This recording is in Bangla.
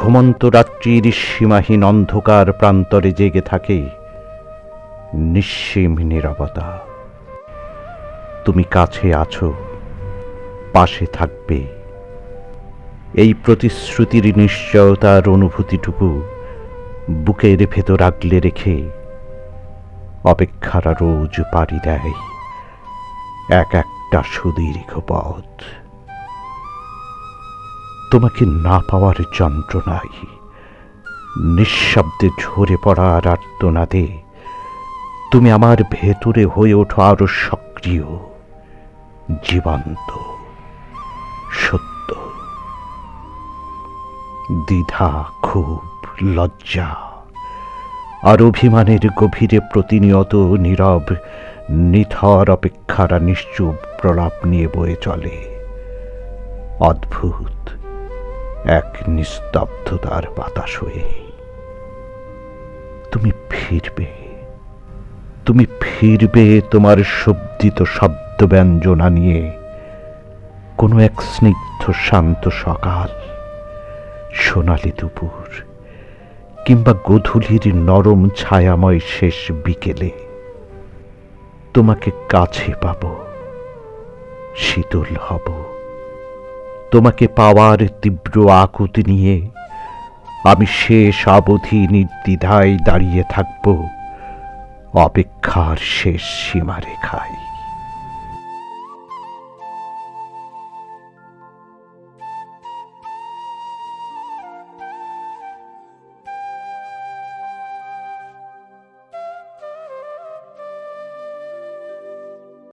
ঘুমন্ত রাত্রির সীমাহীন অন্ধকার প্রান্তরে জেগে থাকে নিঃসীম নীরবতা। তুমি কাছে আছো, পাশে থাকবে। এই প্রতিশ্রুতির নিশ্চয়তার অনুভূতিটুকু বুকের ভেতর আগলে রেখে অপেক্ষারা রোজ পাড়ি দেয়, এক একটা সুদীর্ঘ পথ। তোমাকে না পাওয়ার যন্ত্রণায় নিঃশব্দে ঝরে পড়ার আর্তনাদে তুমি আমার ভেতরে হয়ে ওঠো আরও সক্রিয়, জীবন্ত, সত্য। দ্বিধা খুব লজ্জা আর অভিমানের গভীরে প্রতিনিয়ত নীরব, নিথর অপেক্ষারা নিশ্চুপ প্রলাপ নিয়ে বয়ে চলে। অদ্ভুত। এক নিস্তব্ধতার বাতাস হয়ে তুমি ফিরবে। তুমি ফিরবে তোমার শব্দিত শব্দ ব্যঞ্জনা নিয়ে। কোনো এক স্নিগ্ধ শান্ত সকাল, সোনালি দুপুর, কিংবা গধূলির নরম ছায়াময় শেষ বিকেলে তোমাকে কাছে পাব, শীতল হব। তোমাকে পাওয়ার তীব্র আকুতি নিয়ে আমি শেষ অবধি নির্দ্বিধায় দাঁড়িয়ে থাকব। অপেক্ষার শেষ সীমারেখায়।